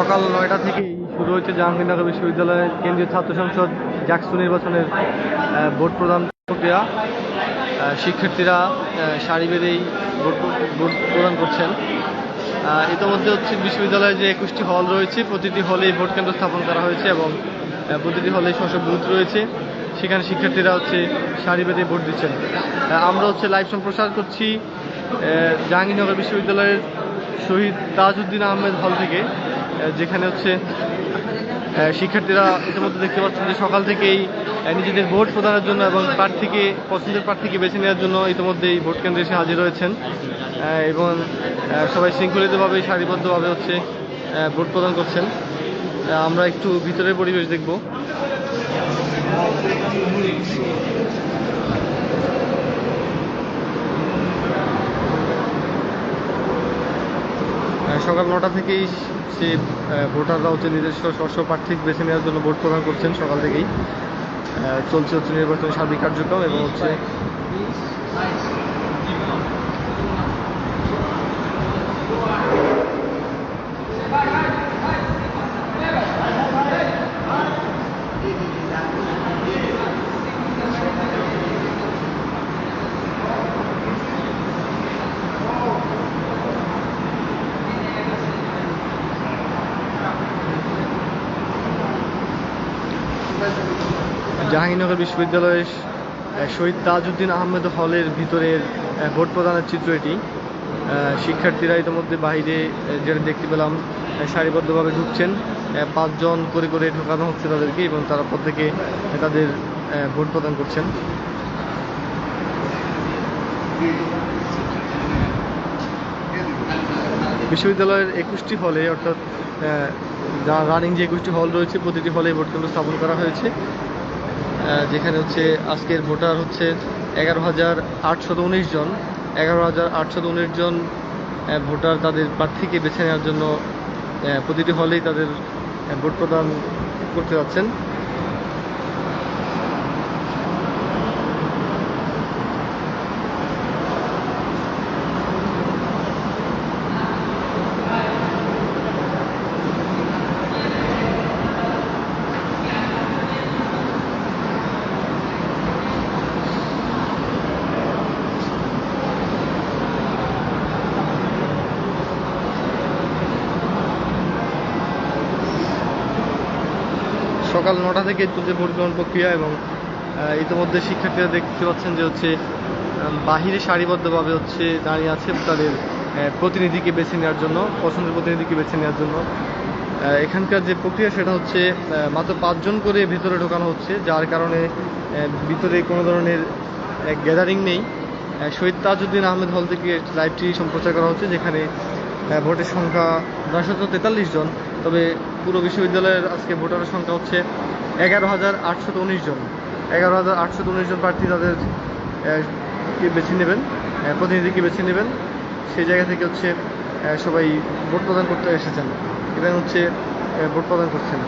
সকাল নয়টা থেকেই শুরু হয়েছে জাহাঙ্গীরনগর বিশ্ববিদ্যালয়ের কেন্দ্রীয় ছাত্র সংসদ জাকসু নির্বাচনের ভোট প্রদান প্রক্রিয়া। শিক্ষার্থীরা সারি বেঁধেই ভোট প্রদান করছেন। ইতোমধ্যে হচ্ছে বিশ্ববিদ্যালয়ে যে একুশটি হল রয়েছে, প্রতিটি হলেই ভোট কেন্দ্র স্থাপন করা হয়েছে এবং প্রতিটি হলে স্ব বুথ রয়েছে। সেখানে শিক্ষার্থীরা হচ্ছে সারি বেঁধে ভোট দিচ্ছেন। আমরা হচ্ছে লাইভ সম্প্রচার করছি জাহাঙ্গীরনগর বিশ্ববিদ্যালয়ের শহীদ তাজউদ্দিন আহমেদ হল থেকে যেখানে হচ্ছে শিক্ষার্থীরা ইতিমধ্যে দেখতে পাচ্ছেন যে সকাল থেকেই নিজেদের ভোট প্রদানের জন্য এবং প্রার্থীকে, পছন্দের প্রার্থীকে বেছে নেওয়ার জন্য ইতিমধ্যেই ভোট কেন্দ্রে এসে হাজির হয়েছেন। এবং সবাই শৃঙ্খলিতভাবে, সারিবদ্ধভাবে হচ্ছে ভোট প্রদান করছেন। আমরা একটু ভিতরের পরিবেশ দেখব। সকাল নটা থেকেই সে ভোটাররা হচ্ছে নিজস্ব স্বস্ব প্রার্থী বেছে নেওয়ার জন্য ভোট প্রদান করছেন সকাল থেকেই। চলছে হচ্ছে নির্বাচনী সার্বিক কার্যক্রম এবং হচ্ছে জাহাঙ্গীরনগর বিশ্ববিদ্যালয়ের শহীদ তাজউদ্দিন আহমেদ হলের ভিতরের ভোট প্রদানের চিত্র এটি। শিক্ষার্থীরা ইতিমধ্যে বাইরে যেটা দেখতে পেলাম সারিবদ্ধভাবে ঢুকছেন। পাঁচজন করে করে ঢোকানো হচ্ছে তাদেরকে এবং তারা প্রত্যেকে তাদের ভোট প্রদান করছেন। বিশ্ববিদ্যালয়ের একুশটি হলে, অর্থাৎ রানিং যে একুশটি হল রয়েছে, প্রতিটি হলে ভোট কেন্দ্র স্থাপন করা হয়েছে। যেখানে হচ্ছে আজকের ভোটার হচ্ছে এগারো হাজার আটশত উনিশ জন। এগারো হাজার আটশত উনিশ জন ভোটার তাদের প্রার্থীকে বেছে নেওয়ার জন্য প্রতিটি হলেই তাদের ভোট প্রদান করতে যাচ্ছেন। সকাল নটা থেকে চলছে ভোট গ্রহণ প্রক্রিয়া এবং ইতিমধ্যে শিক্ষার্থীরা দেখতে পাচ্ছেন যে হচ্ছে বাহিরে সারিবদ্ধভাবে হচ্ছে দাঁড়িয়ে আছে তাদের প্রতিনিধিকে বেছে নেওয়ার জন্য, পছন্দের প্রতিনিধিকে বেছে নেওয়ার জন্য। এখানকার যে প্রক্রিয়া সেটা হচ্ছে মাত্র পাঁচজন করে ভিতরে ঢোকানো হচ্ছে, যার কারণে ভিতরে কোনো ধরনের গ্যাদারিং নেই। শহীদ তাজউদ্দিন আহমেদ হল থেকে লাইভটি সম্প্রচার করা হচ্ছে, যেখানে ভোটের সংখ্যা নয়শত তেতাল্লিশ জন। তবে পুরো বিশ্ববিদ্যালয়ের আজকে ভোটারের সংখ্যা হচ্ছে এগারো হাজার আটশো জন। এগারো হাজার আটশো জন প্রার্থী তাদের কে বেছে নেবেন? প্রতিনিধিকে বেছে নেবেন? সেই জায়গা থেকে হচ্ছে সবাই ভোট প্রদান করতে এসেছেন। এবং হচ্ছে ভোট প্রদান করছেন।